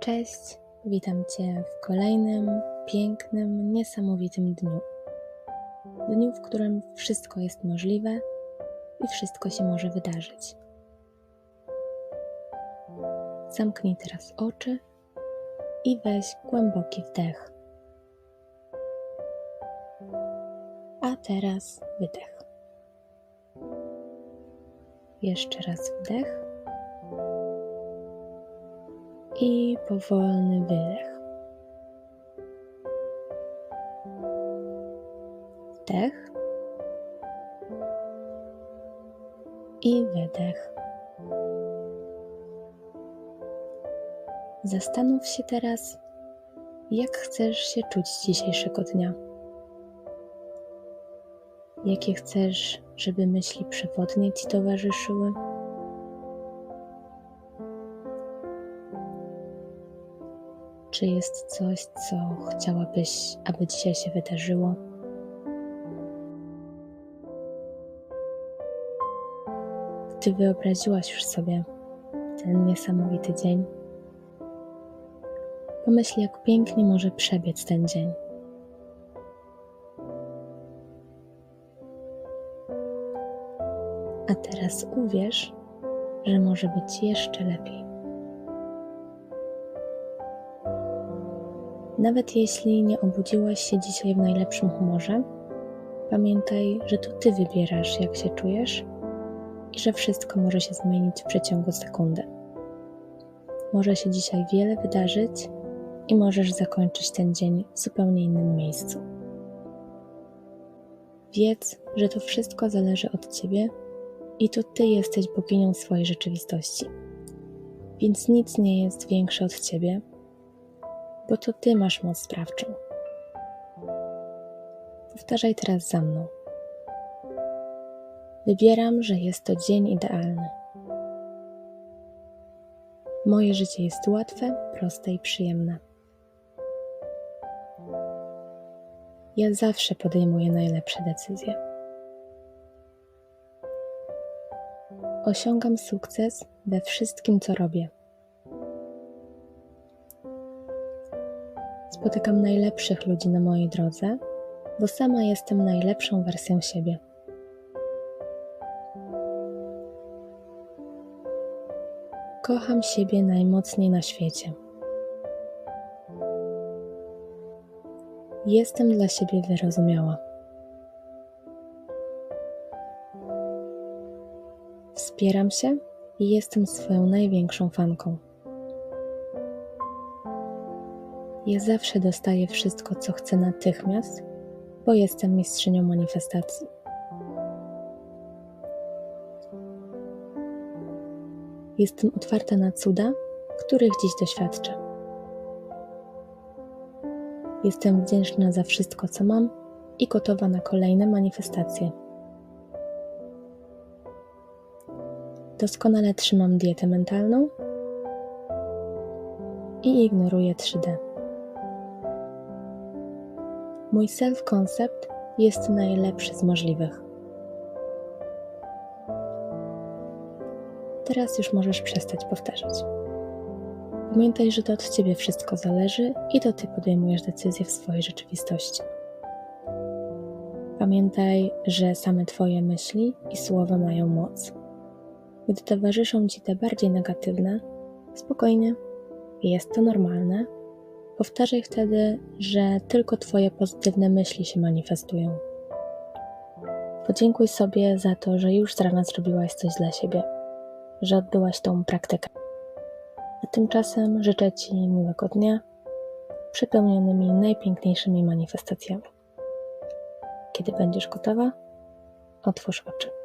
Cześć, witam Cię w kolejnym pięknym, niesamowitym dniu. Dniu, w którym wszystko jest możliwe i wszystko się może wydarzyć. Zamknij teraz oczy i weź głęboki wdech. A teraz wydech. Jeszcze raz wdech i powolny wydech. Wdech i wydech. Zastanów się teraz, jak chcesz się czuć dzisiejszego dnia. Jakie chcesz, żeby myśli przewodnie ci towarzyszyły? Czy jest coś, co chciałabyś, aby dzisiaj się wydarzyło? Gdy wyobraziłaś już sobie ten niesamowity dzień, pomyśl, jak pięknie może przebiec ten dzień. A teraz uwierz, że może być jeszcze lepiej. Nawet jeśli nie obudziłaś się dzisiaj w najlepszym humorze, pamiętaj, że to ty wybierasz, jak się czujesz i że wszystko może się zmienić w przeciągu sekundy. Może się dzisiaj wiele wydarzyć i możesz zakończyć ten dzień w zupełnie innym miejscu. Wiedz, że to wszystko zależy od ciebie i to ty jesteś boginią swojej rzeczywistości. Więc nic nie jest większe od ciebie bo to Ty masz moc sprawczą. Powtarzaj teraz za mną. Wybieram, że jest to dzień idealny. Moje życie jest łatwe, proste i przyjemne. Ja zawsze podejmuję najlepsze decyzje. Osiągam sukces we wszystkim, co robię. Spotykam najlepszych ludzi na mojej drodze, bo sama jestem najlepszą wersją siebie. Kocham siebie najmocniej na świecie. Jestem dla siebie wyrozumiała. Wspieram się i jestem swoją największą fanką. Ja zawsze dostaję wszystko, co chcę natychmiast, bo jestem mistrzynią manifestacji. Jestem otwarta na cuda, których dziś doświadczę. Jestem wdzięczna za wszystko, co mam i gotowa na kolejne manifestacje. Doskonale trzymam dietę mentalną i ignoruję 3D. Mój self-concept jest najlepszy z możliwych. Teraz już możesz przestać powtarzać. Pamiętaj, że to od Ciebie wszystko zależy i to Ty podejmujesz decyzje w swojej rzeczywistości. Pamiętaj, że same Twoje myśli i słowa mają moc. Gdy towarzyszą Ci te bardziej negatywne, spokojnie, jest to normalne Powtarzaj wtedy, że tylko Twoje pozytywne myśli się manifestują. Podziękuj sobie za to, że już z rana zrobiłaś coś dla siebie, że odbyłaś tą praktykę. A tymczasem życzę Ci miłego dnia, przepełnionymi najpiękniejszymi manifestacjami. Kiedy będziesz gotowa, otwórz oczy.